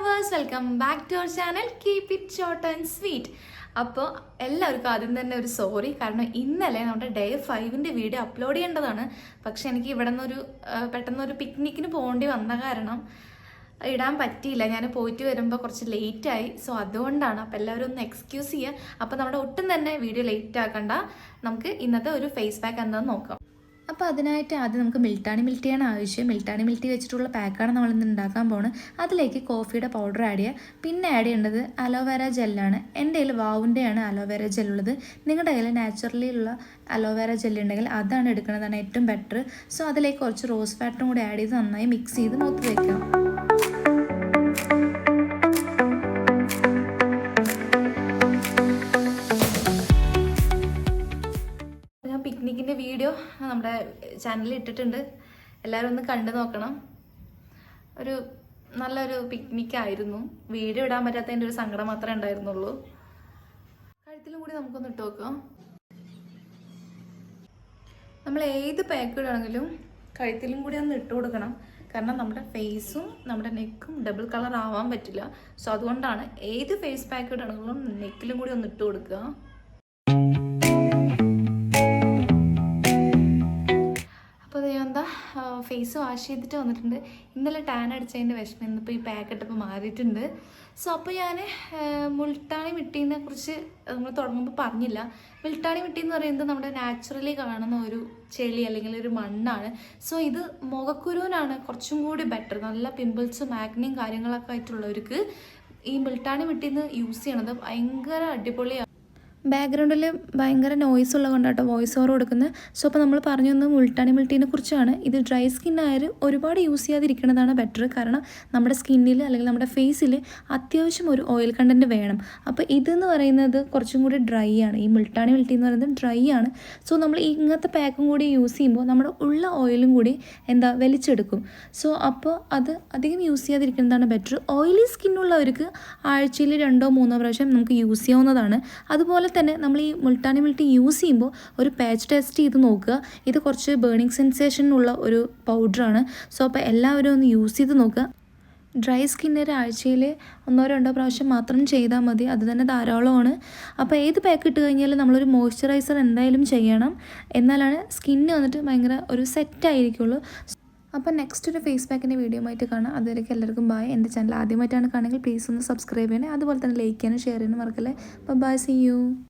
Lovers welcome back to our channel keep it short and sweet അപ്പോൾ എല്ലാവർക്കും ആദ്യം തന്നെ ഒരു സോറി കാരണം ഇന്നലെ നമ്മുടെ ഡേ ഫൈവിന്റെ വീഡിയോ അപ്ലോഡ് ചെയ്യേണ്ടതാണ്. പക്ഷെ എനിക്ക് ഇവിടെ നിന്നൊരു പെട്ടെന്നൊരു പിക്നിക്കിന് പോകേണ്ടി വന്ന കാരണം ഇടാൻ പറ്റിയില്ല. ഞാൻ പോയിട്ട് വരുമ്പോൾ കുറച്ച് ലേറ്റായി സോ അതുകൊണ്ടാണ് അപ്പോൾ എല്ലാവരും ഒന്ന് എക്സ്ക്യൂസ് ചെയ്യുക. അപ്പോൾ നമ്മുടെ ഒട്ടും തന്നെ വീഡിയോ ലേറ്റ് ആക്കണ്ട. നമുക്ക് ഇന്നത്തെ ഒരു ഫേസ് പാക്ക് എന്താണെന്ന് നോക്കാം. അപ്പോൾ അതിനായിട്ട് ആദ്യം നമുക്ക് മിൽട്ടാണി മിൽറ്റിയാണ് ആവശ്യം മിൽട്ടാണി മിൽറ്റി വെച്ചിട്ടുള്ള പാക്കാണ് നമ്മൾ ഇന്ന് ഉണ്ടാക്കാൻ പോകുന്നത് അതിലേക്ക് കോഫിയുടെ പൗഡർ ആഡ് ചെയ്യുക പിന്നെ ആഡ് ചെയ്യേണ്ടത് അലോവേര ജെല്ലാണ്. എന്റെ കയ്യിൽ വാവുന്റെയാണ് അലോവേര ജെല്ലുള്ളത്. നിങ്ങളുടെ കയ്യിൽ നാച്ചുറലി ഉള്ള അലോവേര ജെല്ല് ഉണ്ടെങ്കിൽ അതാണ് എടുക്കുന്നതാണ് ഏറ്റവും ബെറ്റർ സോ അതിലേക്ക് കുറച്ച് റോസ് ഫാറ്റും കൂടി ആഡ് ചെയ്ത് നന്നായി മിക്സ് ചെയ്ത് മൂത്ത് വയ്ക്കാം പിക്നിക്കിന്റെ വീഡിയോ നമ്മുടെ ചാനലിൽ ഇട്ടിട്ടുണ്ട്. എല്ലാവരും ഒന്ന് കണ്ടു നോക്കണം. ഒരു നല്ലൊരു പിക്നിക്ക് ആയിരുന്നു. വീഡിയോ ഇടാൻ പറ്റാത്തതിന്റെ ഒരു സങ്കടം മാത്രമേ ഉണ്ടായിരുന്നുള്ളൂ. കഴുത്തിലും കൂടി നമുക്കൊന്ന് ഇട്ട് നോക്കാം. നമ്മൾ ഏത് പാക്ക് ഇടാണെങ്കിലും കഴുത്തിലും കൂടി ഒന്ന് ഇട്ട് കൊടുക്കണം. കാരണം നമ്മുടെ ഫേസും നമ്മുടെ നെക്കും ഡബിൾ കളർ ആവാൻ പറ്റില്ല. സോ അതുകൊണ്ടാണ് ഏത് ഫേസ് പാക്ക് ഇടാണെങ്കിലും നെക്കിലും കൂടി ഒന്ന് ഇട്ട് കൊടുക്കുക. ഫേസ് വാഷ് ചെയ്തിട്ട് വന്നിട്ടുണ്ട്. ഇന്നലെ ടാൻ അടിച്ചതിന്റെ വിഷമം ഇന്നിപ്പോൾ ഈ പാക്കറ്റ് ഇട്ടപ്പോൾ മാറിയിട്ടുണ്ട്. സോ അപ്പോൾ ഞാൻ മുൾട്ടാണി മിട്ടീനെ കുറിച്ച് നമ്മൾ തുടങ്ങുമ്പോൾ പറഞ്ഞില്ല. മുൾട്ടാണി മിട്ടി എന്ന് പറയുന്നത് നമ്മുടെ നാച്ചുറലി കാണുന്ന ഒരു ചെളി അല്ലെങ്കിൽ ഒരു മണ്ണാണ്. സോ ഇത് മുഖക്കുരുവിനാണ് കുറച്ചും കൂടി ബെറ്റർ നല്ല പിമ്പിൾസും ആക്നിയും കാര്യങ്ങളൊക്കെ ആയിട്ടുള്ളവർക്ക് ഈ മുൾട്ടാണി മിട്ടീന്ന് യൂസ് ചെയ്യണത് ഭയങ്കര അടിപൊളിയാണ് ബാക്ക്ഗ്രൗണ്ടിൽ ഭയങ്കര നോയ്സ് ഉള്ളത് കേട്ടോ വോയിസ് ഓവർ കൊടുക്കുന്നത് സോ അപ്പോൾ നമ്മൾ പറഞ്ഞു തന്നത് മുൾട്ടാണി മിൾട്ടീനെ കുറിച്ചാണ്. ഇത് ഡ്രൈ സ്കിൻ ആയാൽ ഒരുപാട് യൂസ് ചെയ്യാതിരിക്കുന്നതാണ് ബെറ്റർ കാരണം നമ്മുടെ സ്കിന്നിൽ അല്ലെങ്കിൽ നമ്മുടെ ഫേസിൽ അത്യാവശ്യം ഒരു ഓയിൽ കണ്ടന്റ് വേണം. അപ്പോൾ ഇതെന്ന് പറയുന്നത് കുറച്ചും കൂടി ഡ്രൈ ആണ്. ഈ മുൾട്ടാണി മിൾട്ടി എന്ന് പറയുന്നത് ഡ്രൈ ആണ്. സോ നമ്മൾ ഇങ്ങനത്തെ പാക്കും കൂടി യൂസ് ചെയ്യുമ്പോൾ നമ്മുടെ ഉള്ള ഓയിലും കൂടി എന്താ വലിച്ചെടുക്കും. സോ അപ്പോൾ അത് അധികം യൂസ് ചെയ്യാതിരിക്കുന്നതാണ് ബെറ്റർ ഓയിലി സ്കിന്നുള്ളവർക്ക് ആഴ്ചയിൽ രണ്ടോ മൂന്നോ പ്രാവശ്യം നമുക്ക് യൂസ് ചെയ്യാവുന്നതാണ്. അതുപോലെ തന്നെ നമ്മൾ ഈ മുൾട്ടാനി മിൾട്ടി യൂസ് ചെയ്യുമ്പോൾ ഒരു പാച്ച് ടെസ്റ്റ് ചെയ്ത് നോക്കുക. ഇത് കുറച്ച് ബേണിംഗ് സെൻസേഷൻ ഉള്ള ഒരു പൗഡറാണ് സോ അപ്പോൾ എല്ലാവരും ഒന്ന് യൂസ് ചെയ്ത് നോക്കുക. ഡ്രൈ സ്കിന്നിന് ഒരാഴ്ചയിൽ ഒന്നോ രണ്ടോ പ്രാവശ്യം മാത്രം ചെയ്താൽ മതി. അത് തന്നെ ധാരാളമാണ്. അപ്പോൾ ഏത് പാക്ക് ഇട്ട് കഴിഞ്ഞാലും നമ്മളൊരു മോയ്സ്ചറൈസർ എന്തായാലും ചെയ്യണം. എന്നാലാണ് സ്കിന്ന് വന്നിട്ട് ഭയങ്കര ഒരു സെറ്റ് ആയിരിക്കുള്ളൂ. അപ്പോൾ നെക്സ്റ്റ് ഒരു ഫേസ് പാക്കിന്റെ വീഡിയോ ആയിട്ട് കാണാം. അതുവരെയ്ക്ക് എല്ലാവർക്കും ബായ് എന്റെ ചാനൽ ആദ്യമായിട്ടാണ് കാണുമെങ്കിൽ പ്ലീസ് ഒന്ന് സബ്സ്ക്രൈബ് ചെയ്യണേ. അതുപോലെ തന്നെ ലൈക്ക് ചെയ്യാനും ഷെയർ ചെയ്യാനും മറക്കല്ലേ. അപ്പോൾ ബൈ സി യു